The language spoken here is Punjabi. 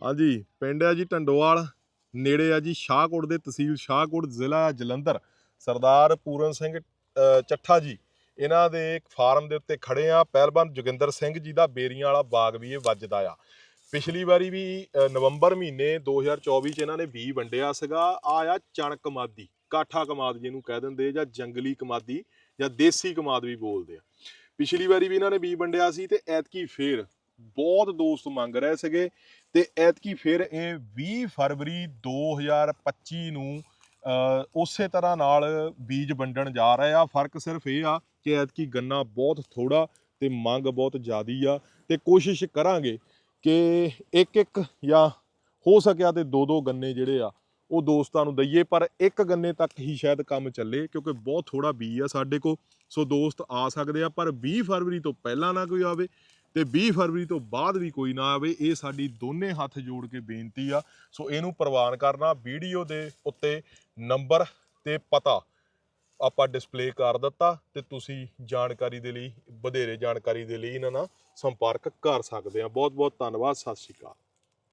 ਹਾਂਜੀ, ਪਿੰਡ ਆ ਜੀ ਟੰਡੋਵਾਲ ਨੇੜੇ ਆ ਜੀ ਸ਼ਾਹਕੋਟ ਦੇ ਤਹਿਸੀਲ ਸ਼ਾਹਕੋਟ ਜ਼ਿਲ੍ਹਾ ਆ ਜਲੰਧਰ। ਸਰਦਾਰ ਪੂਰਨ ਸਿੰਘ ਚੱਠਾ ਜੀ, ਇਹਨਾਂ ਦੇ ਇੱਕ ਫਾਰਮ ਦੇ ਉੱਤੇ ਖੜੇ ਆ। ਪਹਿਲਵਾਨ ਜੋਗਿੰਦਰ ਸਿੰਘ ਜੀ ਦਾ ਬੇਰੀਆਂ ਵਾਲਾ ਬਾਗ ਵੀ ਇਹ ਵੱਜਦਾ ਆ। ਪਿਛਲੀ ਵਾਰੀ ਵੀ ਨਵੰਬਰ ਮਹੀਨੇ 2024 ਚ ਇਹਨਾਂ ਨੇ ਬੀ ਵੰਡਿਆ ਸੀਗਾ। ਆ ਆ ਚਣ ਕਮਾਦੀ, ਕਾਠਾ ਕਮਾਦ ਜਿਹਨੂੰ ਕਹਿ ਦਿੰਦੇ ਜਾਂ ਜੰਗਲੀ ਕਮਾਦੀ ਜਾਂ ਦੇਸੀ ਕਮਾਦ ਵੀ ਬੋਲਦੇ ਆ। ਪਿਛਲੀ ਵਾਰੀ ਵੀ ਇਹਨਾਂ ਨੇ ਬੀ ਵੰਡਿਆ ਸੀ ਤੇ ਐਤਕੀ ਫੇਰ ਬਹੁਤ ਦੋਸਤ ਮੰਗ ਰਹੇ ਸੀਗੇ ਤੇ ਐਤਕੀ ਫਿਰ ਇਹ 20 ਫਰਵਰੀ 2025 ਨੂੰ ਉਸੇ ਤਰ੍ਹਾਂ ਨਾਲ ਬੀਜ ਵੰਡਣ ਜਾ ਰਹੇ ਆ। ਫ਼ਰਕ ਸਿਰਫ ਇਹ ਆ ਕਿ ਐਤਕੀ ਗੰਨਾ ਬਹੁਤ ਥੋੜਾ ਤੇ ਮੰਗ ਬਹੁਤ ਜ਼ਿਆਦੀ ਆ ਤੇ ਕੋਸ਼ਿਸ਼ ਕਰਾਂਗੇ ਕਿ ਇੱਕ ਇੱਕ ਜਾਂ ਹੋ ਸਕਿਆ ਤੇ ਦੋ ਦੋ ਗੰਨੇ ਜਿਹੜੇ ਆ, ਉਹ ਦੋਸਤਾਂ ਨੂੰ ਦਈਏ, ਪਰ ਇੱਕ ਗੰਨੇ ਤੱਕ ਹੀ ਸ਼ਾਇਦ ਕੰਮ ਚੱਲੇ ਕਿਉਂਕਿ ਬਹੁਤ ਥੋੜਾ ਬੀ ਆ ਸਾਡੇ ਕੋਲ। ਸੋ ਦੋਸਤ ਆ ਸਕਦੇ ਆ, ਪਰ 20 ਫਰਵਰੀ ਤੋਂ ਪਹਿਲਾਂ ਨਾ ਕੋਈ ਆਵੇ ਤੇ 20 ਫਰਵਰੀ ਤੋਂ ਬਾਅਦ ਵੀ ਕੋਈ ਨਾ ਆਵੇ, ਇਹ ਸਾਡੀ ਦੋਨੇ ਹੱਥ ਜੋੜ ਕੇ ਬੇਨਤੀ ਆ। ਸੋ ਇਹਨੂੰ ਪ੍ਰਵਾਨ ਕਰਨਾ, ਵੀਡੀਓ ਦੇ ਉੱਤੇ ਨੰਬਰ ਤੇ ਪਤਾ ਆਪਾਂ ਡਿਸਪਲੇ ਕਰ ਦਿੱਤਾ ਤੇ ਤੁਸੀਂ ਜਾਣਕਾਰੀ ਦੇ ਲਈ, ਵਧੇਰੇ ਜਾਣਕਾਰੀ ਦੇ ਲਈ ਇਹਨਾਂ ਨਾਲ ਸੰਪਰਕ ਕਰ ਸਕਦੇ ਆ। ਬਹੁਤ ਬਹੁਤ ਧੰਨਵਾਦ, ਸਤਿ ਸ਼੍ਰੀ ਅਕਾਲ।